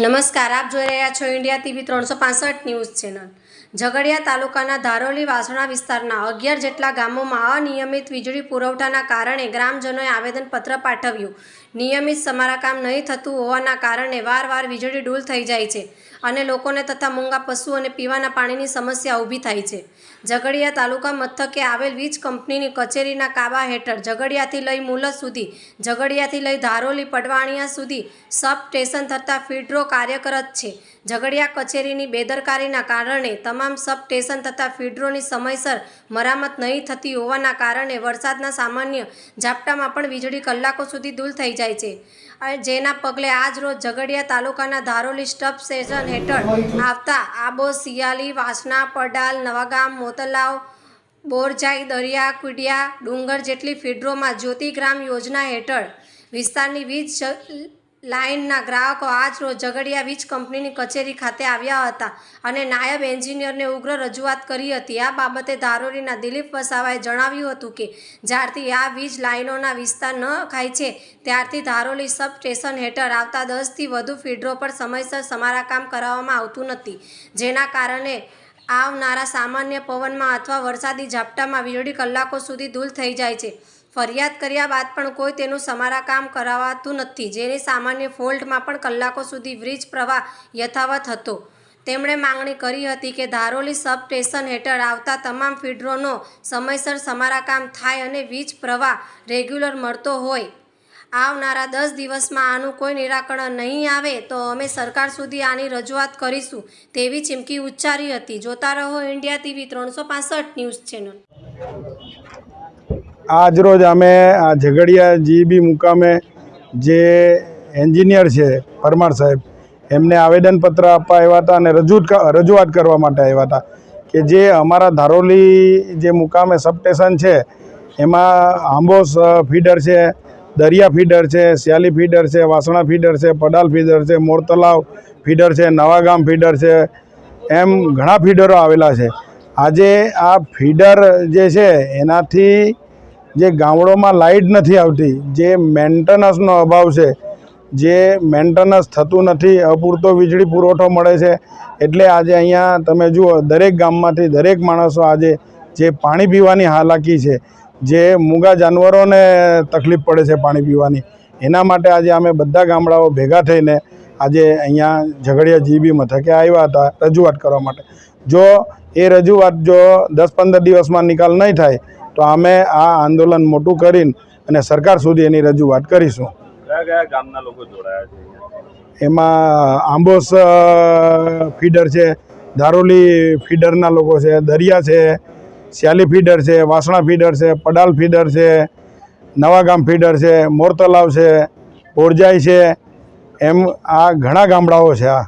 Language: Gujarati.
નમસ્કાર, આપ જોઈ રહ્યા છો ઇન્ડિયા ટીવી ત્રણસો પાસઠ ન્યૂઝ ચેનલ. ઝઘડિયા તાલુકાના ધારોલી વાસણા વિસ્તારના અગિયાર જેટલા ગામોમાં અનિયમિત વીજળી પુરવઠાના કારણે ગ્રામજનોએ આવેદનપત્ર પાઠવ્યું. નિયમિત સમારકામ નહીં થતું હોવાના કારણે વારવાર વીજળી ડૂલ થઈ જાય છે. અને લોકોને તથા મૂંગા પશુ અને પીવાના પાણીની સમસ્યા ઊભી થાય છે. ઝઘડિયા તાલુકા મથકે આવેલ વીજ કંપનીની કચેરીના કાબા હેઠળ ઝઘડિયાથી લઈ મુલત સુધી, ઝઘડિયાથી લઈ ધારોલી, પડવાણિયા સુધી સબ સ્ટેશન થતાં ફીડરો કાર્યરત છે. ઝઘડિયા કચેરીની બેદરકારીના કારણે તમામ સબ સ્ટેશન તથા ફીડરોની સમયસર મરામત નહીં થતી હોવાના કારણે વરસાદના સામાન્ય ઝાપટામાં પણ વીજળી કલાકો સુધી દૂર થઈ જાય છે. જેના પગલે આજ રોજ ઝઘડિયા તાલુકાના ધારોલી સ્ટબ સેશન હેઠળ આવતા આબો શિયાલી વાસણા, પડાલ, નવાગામ, મોતલાવ, બોરજાઈ, દરિયા, કુડિયા, ડુંગર જેટલી ફીડરોમાં જ્યોતિગ્રામ યોજના હેઠળ વિસ્તારની વીજ લાઇનના ગ્રાહકો આજ રોજ ઝઘડિયા વીજ કંપનીની કચેરી ખાતે આવ્યા હતા અને નાયબ એન્જિનિયરને ઉગ્ર રજૂઆત કરી હતી. આ બાબતે ધારોલીના દિલીપ વસાવાએ જણાવ્યું હતું કે, જ્યારથી આ વીજ લાઇનોના વિસ્તાર ન ખાય છે, ત્યારથી ધારોલી સબ સ્ટેશન હેઠળ આવતા દસથી વધુ ફીડરો પર સમયસર સમારાકામ કરાવવામાં આવતું નથી, જેના કારણે આવનારા સામાન્ય પવનમાં અથવા વરસાદી ઝાપટામાં વીજળી કલાકો સુધી દૂર થઈ જાય છે. ફરિયાદ કર્યા બાદ પણ કોઈ તેનું સમારાકામ કરાવાતું નથી, જેની સામાન્ય ફોલ્ટમાં પણ કલાકો સુધી વીજ પ્રવાહ યથાવત હતો. તેમણે માંગણી કરી હતી કે ધારોલી સબ સ્ટેશન હેઠળ આવતા તમામ ફીડરોનો સમયસર સમારાકામ થાય અને વીજ પ્રવાહ રેગ્યુલર મળતો હોય. આવનારા દસ દિવસમાં આનું કોઈ નિરાકરણ નહીં આવે તો અમે સરકાર સુધી આની રજૂઆત કરીશું, તેવી ચીમકી ઉચ્ચારી હતી. જોતા રહો, ઇન્ડિયા ટીવી ત્રણસો ન્યૂઝ ચેનલ. આજરોજ અમે, આ ઝઘડિયા જીબી મુકામે જે એન્જિનિયર છે, પરમાર સાહેબ, એમને આવેદનપત્ર આપવા આવ્યા હતા અને રજૂ રજૂઆત કરવા માટે આવ્યા હતા કે જે અમારા ધારોલી જે મુકામે સબસ્ટેશન છે, એમાં આંબોસ ફીડર છે, દરિયા ફીડર છે સ્યાલી ફીડર છે, વાસણા ફીડર છે, પડાલ ફીડર છે, મોરતલાવ ફીડર છે, નવાગામ ફીડર છે, એમ ઘણા ફીડરો આવેલા છે. આજે આ ફીડર જે છે, એનાથી જે ગામડોમાં લાઇટ નથી આવતી, જે મેન્ટેનન્સનો અભાવ છે, જે મેન્ટેનન્સ થતું નથી, અપૂરતો વીજળી પુરવઠો મળે છે, એટલે આજે અહીંયા તમે જુઓ, દરેક ગામમાંથી દરેક માણસો આજે જે પાણી પીવાની હાલાકી છે, જે મૂગા જાનવરોને તકલીફ પડે છે પાણી પીવાની, એના માટે આજે અમે બધા ગામડાઓ ભેગા થઈને આજે અહીંયા ઝઘડિયા જીબી મથકે આવ્યા હતા રજૂઆત કરવા માટે. જો એ રજૂઆત જો દસ પંદર દિવસમાં નિકાલ નહીં થાય તો અમે આ આંદોલન મોટું કરીને અને સરકાર સુધી એની રજૂઆત કરીશું. કયા કયા ગામના લોકો જોડાયા છે એમાં આંબોસ ફીડર છે ધારોલી ફીડરના લોકો છે દરિયા છે શ્યાલી ફીડર છે વાસણા ફીડર છે પડાલ ફીડર છે નવાગામ ફીડર છે મોરતલાવ છે ઓરજાઈ છે એમ આ ઘણા ગામડાઓ છે આ.